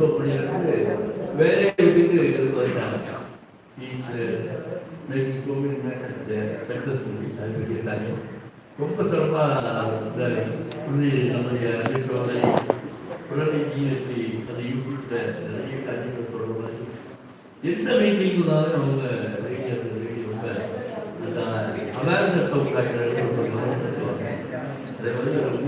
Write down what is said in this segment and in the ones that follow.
மருத்துவ பணியாளருக்கு வேலையை விட்டு இதுக்கு வந்துட்டாங்க இஸ் மேக்கிங் மெனி சக்ஸஸ்ஃபுல்லி அது பண்ணியிருக்காங்க ரொம்ப சிறப்பாக வந்து நம்முடைய அன்பு சோதனை உடனடி ஜிஎஸ்டி அந்த யூடியூப்ல நிறைய காரியங்கள் சொல்ற மாதிரி எந்த மீட்டிங்னாலும் அவங்க வெளியே ரொம்ப அவேர்னஸ் ஆஃப் அதே மாதிரி ஒரு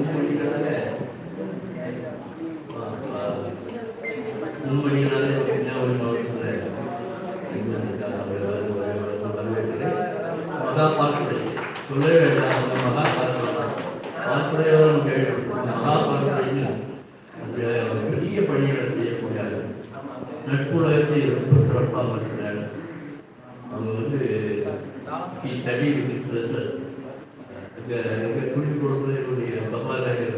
மகா பார்க்குறை சொல்லவே வேண்டாம் அந்த மகா பார்க்குறை பார்க்குறையோடு கேள்விப்பட்டோம் மகா பார்க்குறைன்னு அந்த பெரிய பணிகளை செய்யக்கூடாது நட்புலகத்தை ரொம்ப சிறப்பாக இருக்கிறார் அவங்க வந்து சரி studied with இந்த எங்கள் துணி என்னுடைய சபாநாயகர்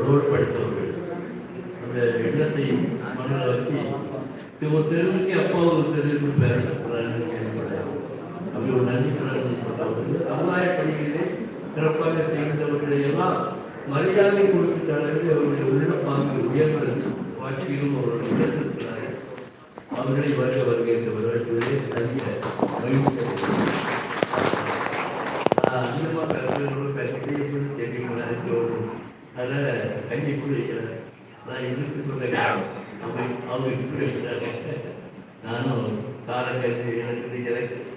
ரோடு படித்தவர்கள். அந்த எண்ணத்தை மனதில் வச்சு இது ஒரு தெருவுக்கு அப்பா ஒரு தெருவுக்கு பேர் ஒரு நன்றி கடனை சமுதாய பணிகளிலே சிறப்பாக செய்கின்றவர்களை எல்லாம் மரியாதை கொடுக்கின்ற அளவில் அவருடைய உள்ளப்பாங்கு உயர்ந்தது வாட்சியும் அவர்கள் உயர்ந்திருக்கிறார்கள். அவர்களை வருக வருக என்று வரவேற்பதிலே அதிக மகிழ்ச்சி. அதிகமாக கருத்துகளோடு பேசிக்கிட்டே தெரியுங்களா தோணும் நான் அவங்க அவங்க இப்படி வைக்கிறாங்க? நானும் காலங்கள் எனக்கு எலெக்ஷன்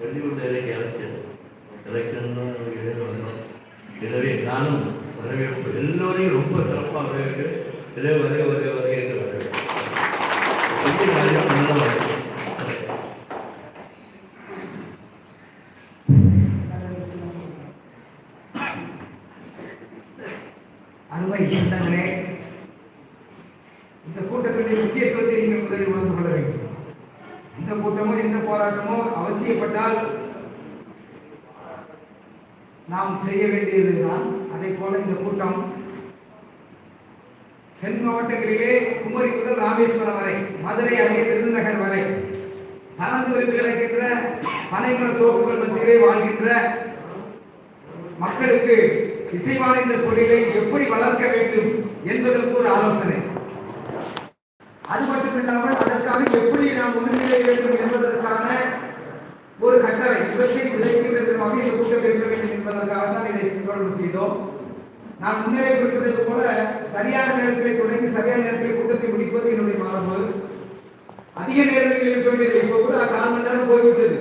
பள்ளிக்கூட எலெக்ஷன் கிடைக்கணும்னு வந்தோம் எனவே நானும் வரவேற்பு எல்லோரையும் ரொம்ப சிறப்பாக வரவேற்கிறேன் இதே வருக வருக வருக என்று வரவேற்பு அருமை சொந்தங்களே இந்த கூட்டத்துடைய முக்கியத்துவத்தை நீங்கள் முதலில் உணர்ந்து கொள்ள வேண்டும் இந்த கூட்டமோ இந்த போராட்டமோ ஏற்பட்டால் நாம் செய்ய வேண்டியதுதான். அதை போல இந்த கூட்டம் தென் மாவட்டங்களிலே குமரி முதல் ராமேஸ்வரம் வரை மதுரை அருகே விருதுநகர் வரை தனது விருது கிடைக்கின்ற பனைமர தோப்புகள் மத்தியிலே வாழ்கின்ற மக்களுக்கு இசைவான இந்த தொழிலை எப்படி வளர்க்க வேண்டும் என்பதற்கு ஒரு ஆலோசனை. அது மட்டுமில்லாமல் அதற்காக எப்படி நாம் முன்னிலை வேண்டும் என்பதற்கான ஒரு கட்டளை இவற்றை விளைக்கின்ற விதமாக இந்த கூட்டம் இருக்க வேண்டும் என்பதற்காக தான் இதை தொடர்பு செய்தோம். நான் முன்னரே குறிப்பிட்டது போல சரியான நேரத்திலே தொடங்கி சரியான நேரத்திலே கூட்டத்தை முடிப்பது என்னுடைய மரபு அதிக நேரங்களில் இருக்க வேண்டியது இப்போ கூட கால் மணி நேரம் போய்விட்டது.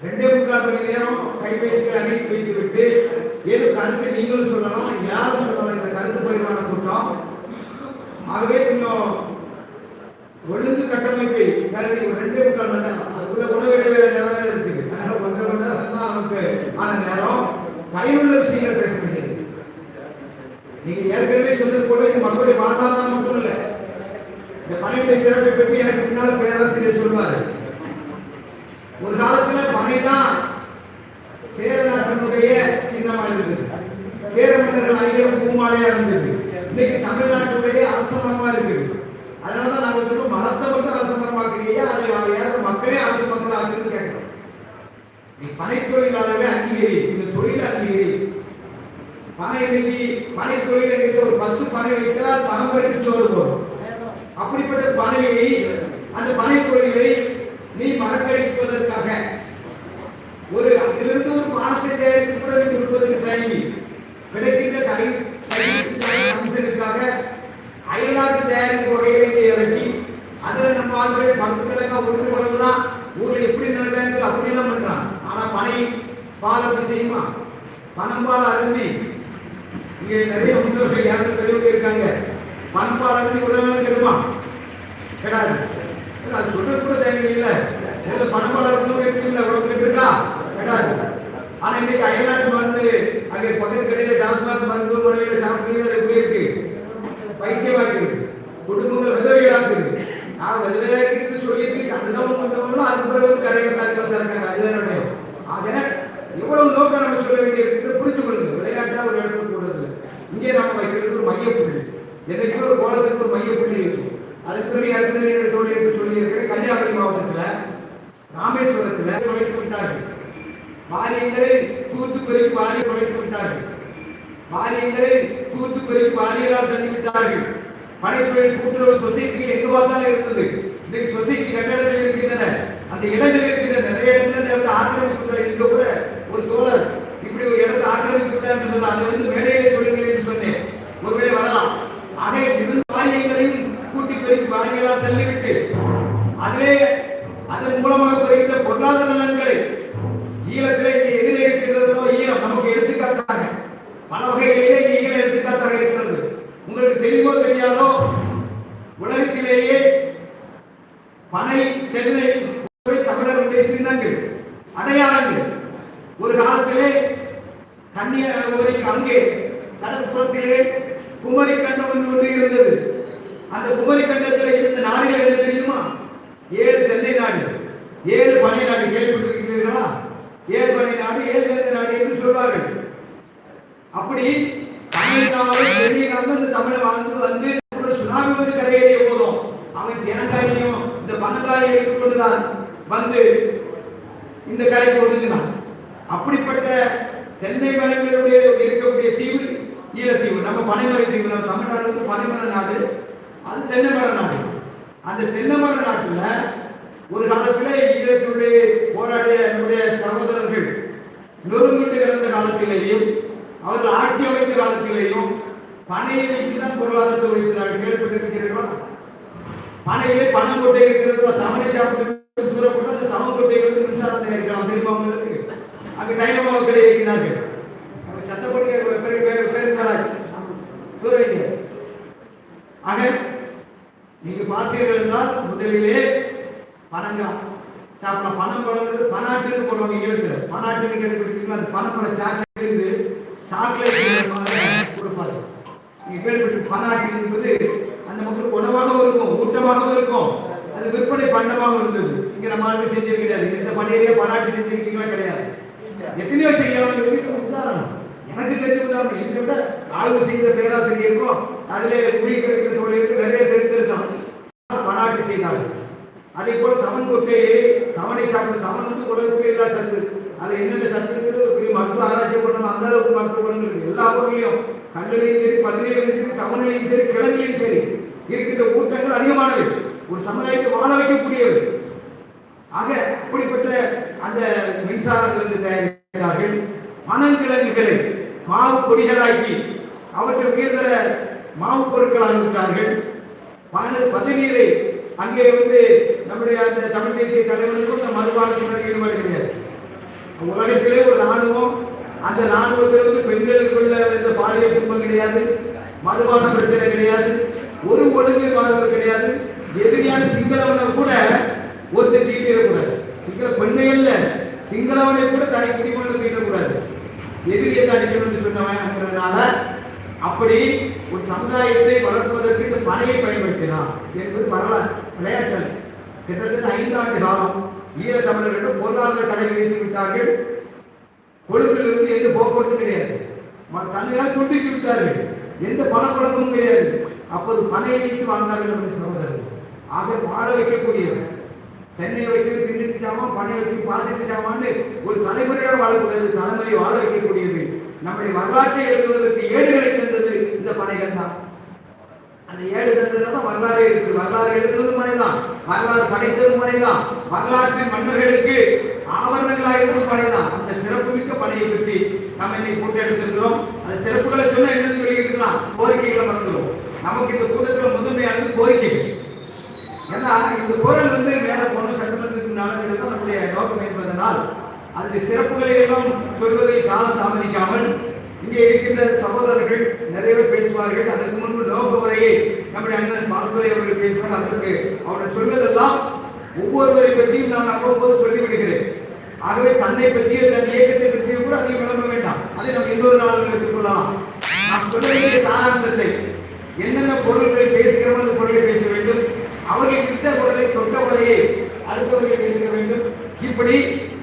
ரெண்டே முக்கால் மணி நேரம் கைபேசிகளை அணைத்து வைத்துவிட்டு ஏதோ கருத்தை நீங்களும் சொல்லலாம் யாரும் சொல்லலாம் இந்த கருத்து பரிமாண கூட்டம். ஆகவே இன்னும் ஒழுங்கு கட்டமைப்பை கருதி ரெண்டே முக்கால் மணி நேரம். அதுக்குள்ள உணவு இடைவேளை நேரம் இருக்கு. அதனால ஒன்றரை மணி நேரம் தான் நமக்கு ஆன நேரம் பயனுள்ள விஷயங்கள் பேச வேண்டியது நீங்க ஏற்கனவே சொன்னது போல இது மக்களுடைய வாழ்வாதாரம் மட்டும் இல்லை இந்த பணியுடைய சிறப்பை பற்றி எனக்கு பின்னால பேராசிரியர் சொல்வாரு ஒரு காலத்துல பனைதான் சேர நாட்டினுடைய சின்னமா இருந்தது சேர மன்னர்கள் அனைவரும் பூமாலையா இருந்தது இன்னைக்கு தமிழ்நாட்டுடைய அரசமரமா இருக்குது அதனாலதான் நாங்க சொல்லுவோம் மரத்தை மட்டும் அரசமரமாக்குறீங்க அதை யாரும் மக்களே அரசமரமா இருக்குன்னு கேட்கிறோம் நீ பனை அங்கீகரி இந்த தொழில் அங்கீகரி. பனை இன்னைக்கு பனை தொழில் இன்னைக்கு ஒரு பத்து பனை வைத்தால் பரம்பரைக்கு சோறு போடும். அப்படிப்பட்ட பனையை அந்த பனை தொழிலை நீ மறக்கடிப்பதற்காக ஒரு அதிலிருந்து ஒரு பானத்தை தயாரித்து கூட நீ கொடுப்பதற்கு தயங்கி கிடைக்கின்ற கை கமிஷனுக்காக அயல்நாட்டு தயாரிப்பு வகைகளை நீ இறக்கி அதில் நம்ம ஆட்கள் பத்து ஒன்று வரணும்னா ஊரில் எப்படி நடக்கிறாங்க அப்படிலாம் பண்றான் ஆனால் பனை பால் அப்படி செய்யுமா? பணம் பால் அருந்தி. இங்கே நிறைய முன்னோர்கள் யாரும் தெளிவுக்கு இருக்காங்க. பணம் பால் அருந்தி உடனே கெடுமா? கெடாது. அது சொல்றது கூட தேவையில்லை. ஏதோ பணம் பால் அருந்தி இருக்குல்ல உடம்பு கெட்டுருக்கா? கெடாது. ஆனால் இன்னைக்கு அயல்நாட்டு மருந்து அங்கே பக்கத்து கடையில் டாஸ்மாக் மருந்து முறையில் சாப்பிட்டீங்கன்னா அது எப்படி இருக்கு? பைத்தியமாக இருக்கு குடும்பங்கள் இருக்கு நான் விதவையாக்கு சொல்லிட்டு அந்த பண்றவங்களும் அதுக்கு பிறகு கடைகள் தாக்கல் இருக்காங்க அதுதான் நினைவு ஆக எவ்வளவு நோக்கம் நம்ம சொல்ல வேண்டியிருக்கு புரிந்து கொள்ளுங்க விளையாட்டா ஒரு இடத்துல கூடுறது இங்கே நம்ம வைக்கிறது ஒரு மையப்புள்ளி. என்னைக்கு ஒரு கோலத்துக்கு ஒரு மையப்புள்ளி இருக்கும். அதுக்குரிய பிறகு தோழி என்று சொல்லியிருக்கிற கன்னியாகுமரி மாவட்டத்தில் ராமேஸ்வரத்தில் நுழைத்து விட்டார்கள். வாரியங்களை தூத்துக்குடி வாரி நுழைத்து விட்டார்கள். வாரியங்களை தூத்துக்குடி வாரியலால் தள்ளி விட்டார்கள். பனைத்தொழில் கூட்டுறவு சொசைட்டி எங்க பார்த்தாலும் இருந்தது. இன்னைக்கு சொசைட்டி கட்டடங்கள் இருக்கின்றன. அந்த இடங்கள் இருக்கின்ற நிறைய இடங்கள் வந்து ஆக்கிரமிப்பு இங்க கூட ஒரு தோழர் இப்படி ஒரு இடத்தை ஆக்கிரமித்து என்று சொன்னா அதை வந்து மேடையிலே சொல்லுங்கள் என்று சொன்னேன் ஒருவேளை வரலாம் ஆக இது வாரியங்களையும் கூட்டி பெருக்கி வாரியங்களால் தள்ளிவிட்டு அதிலே அதன் மூலமாக பெறுகின்ற பொருளாதார நலன்களை ஈழத்திலே இங்கே எதிரே இருக்கின்றதோ ஈழம் நமக்கு எடுத்துக்காட்டாக பல வகைகளிலே இங்கே ஈழம் எடுத்துக்காட்டாக இருக்கிறது உங்களுக்கு தெரியுமோ தெரியாதோ உலகத்திலேயே பனை தென்னை போய் தமிழர்களுடைய சின்னங்கள் அடையாளங்கள் ஒரு காலத்திலே கன்னியாகுமரிக்கு அங்கே கடற்புறத்திலே குமரி கண்டம் என்று ஒன்று இருந்தது. அந்த குமரி கண்டத்தில் இருந்த நாடுகள் என்ன தெரியுமா? ஏழு தென்னை நாடு. ஏழு பனை நாடு. கேள்விப்பட்டிருக்கிறீர்களா? ஏழு பனை நாடு ஏழு தென்னை நாடு என்று சொல்வார்கள். அப்படி தமிழ்நாடு பெரிய நாடு இந்த தமிழை வாழ்ந்து வந்து சுனாமி வந்து கரையேறிய போதும். அவன் தேங்காயையும் இந்த பனங்காயை எடுத்துக்கொண்டுதான் வந்து இந்த கரைக்கு ஒதுங்கினான். அப்படிப்பட்ட தென்னை மரங்களுடைய இருக்கக்கூடிய தீவு ஈழத்தீவு நம்ம பனைமர தீவு நம்ம தமிழ்நாடு பனைமர நாடு அது தென்னமர நாடு. அந்த தென்னமர நாட்டில் நாட்டுல ஒரு காலத்துல ஈழத்தினுடைய போராடிய நம்முடைய சகோதரர்கள் நொறுங்கிட்டு கிடந்த காலத்திலேயும் அவர்கள் ஆட்சி அமைத்த காலத்திலேயும் பனையை வைத்து தான் பொருளாதாரத்தை வைக்கிறார்கள் கேள்விப்பட்டிருக்கிறீர்களா? பனையிலே பணம் கொட்டை இருக்கிறது தமிழை சாப்பிட்டு தூரப்பட்டு அந்த தமிழ் கொட்டைகளுக்கு மின்சாரத்தை இருக்கிறோம் திரும்ப அவங்களுக்கு அங்க டைனமோ கேள்விப்பட்டிருக்கீங்களா அந்த பணப்பட சாக்கில் இருந்து சாக்லேட் கொடுப்பாரு நீங்க கேள்விப்பட்டு பனாட்டு என்பது அந்த மக்களுக்கு உணவாகவும் இருக்கும் ஊட்டமாகவும் இருக்கும். அது விற்பனை பண்டமாகவும் இருந்தது. இங்க நம்ம ஆளுக்கு செஞ்சது கிடையாது. இந்த பணியிலேயே பணாட்டி செஞ்சிருக்கீங்களா கிடையாது. எத்தனையோ செய்யலாம் உதாரணம். எனக்கு தெரிஞ்ச உதாரணம் இதை விட ஆய்வு செய்த பேராசிரியருக்கும் அதிலே குடி கிடைக்கிற தொழிலுக்கு நிறைய தெரிந்திருக்கோம் பணாட்டி செய்தார்கள். அதே போல தமன் கொட்டையே தவணை சாப்பிட்டு தவன் வந்து உலகத்துக்கு எல்லா சத்து. அது என்னென்ன சத்து இருக்குது மருத்துவ ஆராய்ச்சி பண்ணணும் அந்த அளவுக்கு மருத்துவ பண்ணணும் எல்லா பொருளையும் கண்ணிலையும் சரி பதிலையும் சரி தவணையும் சரி கிழங்கிலையும் சரி இருக்கின்ற ஊட்டங்கள் அதிகமானவை. ஒரு சமுதாயத்தை வாழ வைக்கக்கூடியவை. ஆக அப்படிப்பட்ட அந்த மின்சாரத்திலிருந்து தயாரிக்கிறார்கள். மணங்கிழங்குகளை மாவு பொடிகளாக்கி அவற்றை உயர்தர மாவு பொருட்களாக விட்டார்கள் பதினீரை அங்கே வந்து நம்முடைய அந்த தமிழ் தேசிய தலைவர்களுக்கும் இந்த மதுபானத்தினர் ஈடுபாடு கிடையாது உலகத்திலே ஒரு ராணுவம் அந்த ராணுவத்தில் வந்து பெண்களுக்குள்ள இந்த பாலியல் துன்பம் கிடையாது மதுபான பிரச்சனை கிடையாது ஒரு ஒழுங்கு மாறுதல் கிடையாது. எதிரியான சிங்களவனை கூட ஒருத்தர் தீட்டிடக்கூடாது சிங்கள பெண்ணை அல்ல சிங்களவனை கூட தனி குடிமகன் தீட்டக்கூடாது எதிரியை தடிக்கணும்னு சொன்னவன் அப்படி ஒரு சமுதாயத்தை வளர்ப்பதற்கு இந்த பனையை பயன்படுத்தினார் என்பது வரலாறு விளையாட்டு கிட்டத்தட்ட ஐந்தாண்டு காலம் ஈழ தமிழர்கள் பொருளாதார தடை விதித்து விட்டார்கள். கொழும்பில் இருந்து எந்த போக்குவரத்து கிடையாது. ம- துண்டித்து விட்டார்கள். எந்த பணப்பழக்கமும் கிடையாது. அப்போது மனையை வைத்து வாழ்ந்தார்கள் நம்முடைய சகோதரர்கள். ஆக வாழ வைக்கக்கூடியவர். தென்னை வச்சு தின்னுட்டு சாமா பனை வச்சு பார்த்துட்டு சாமான்னு ஒரு தலைமுறையாக வாழக்கூடியது தலைமுறை வாழ வைக்கக்கூடியது. நம்முடைய வரலாற்றை எழுதுவதற்கு ஏடுகளை தந்தது இந்த பனைகள் தான். அந்த ஏழு தந்ததுல வரலாறு இருக்கு. வரலாறு எழுதுவதும் மனைதான் வரலாறு படைத்ததும் மனைதான் வரலாற்றின் மன்னர்களுக்கு ஆவரணங்களாக இருக்கும் பனைதான். அந்த சிறப்புமிக்க பணியை பற்றி நம்ம இன்னைக்கு கூட்டம் எடுத்திருக்கிறோம். அந்த சிறப்புகளை சொன்னா என்ன சொல்லிக்கிட்டுலாம் கோரிக்கைகளை மறந்துடும் நமக்கு இந்த கூட்டத்தில் முதன்மையானது கோரிக்கை. ஏன்னா இந்த குரல் வந்து மேலே போன சட்டமன்றத்துக்கு நாளத்தில் தான் நம்முடைய நோக்கம் என்பதனால் அதுக்கு சிறப்புகளை எல்லாம் சொல்வதை காலம் தாமதிக்காமல் இங்கே இருக்கின்ற சகோதரர்கள் நிறைய பேர் பேசுவார்கள். அதற்கு முன்பு நோக்க உரையை நம்முடைய அண்ணன் பால்துறை அவர்கள் பேசுவார். அதற்கு அவர்கள் சொல்வதெல்லாம் ஒவ்வொருவரை பற்றியும் நான் அவ்வப்போது சொல்லிவிடுகிறேன். ஆகவே தன்னை பற்றிய தன் இயக்கத்தை பற்றியும் கூட அதிகம் விளம்ப வேண்டாம். அதை நம்ம இன்னொரு நாள் எடுத்துக்கொள்ளலாம். நாம் சொல்ல வேண்டிய சாராம்சத்தை என்னென்ன பொருள்களை பேசுகிறோம் அந்த பொருளை பேச வேண்டும். அவர்கள் கிட்ட பொருளை தொட்ட முறையை அடுத்தவர்கள் பேசிக்க வேண்டும். இப்படி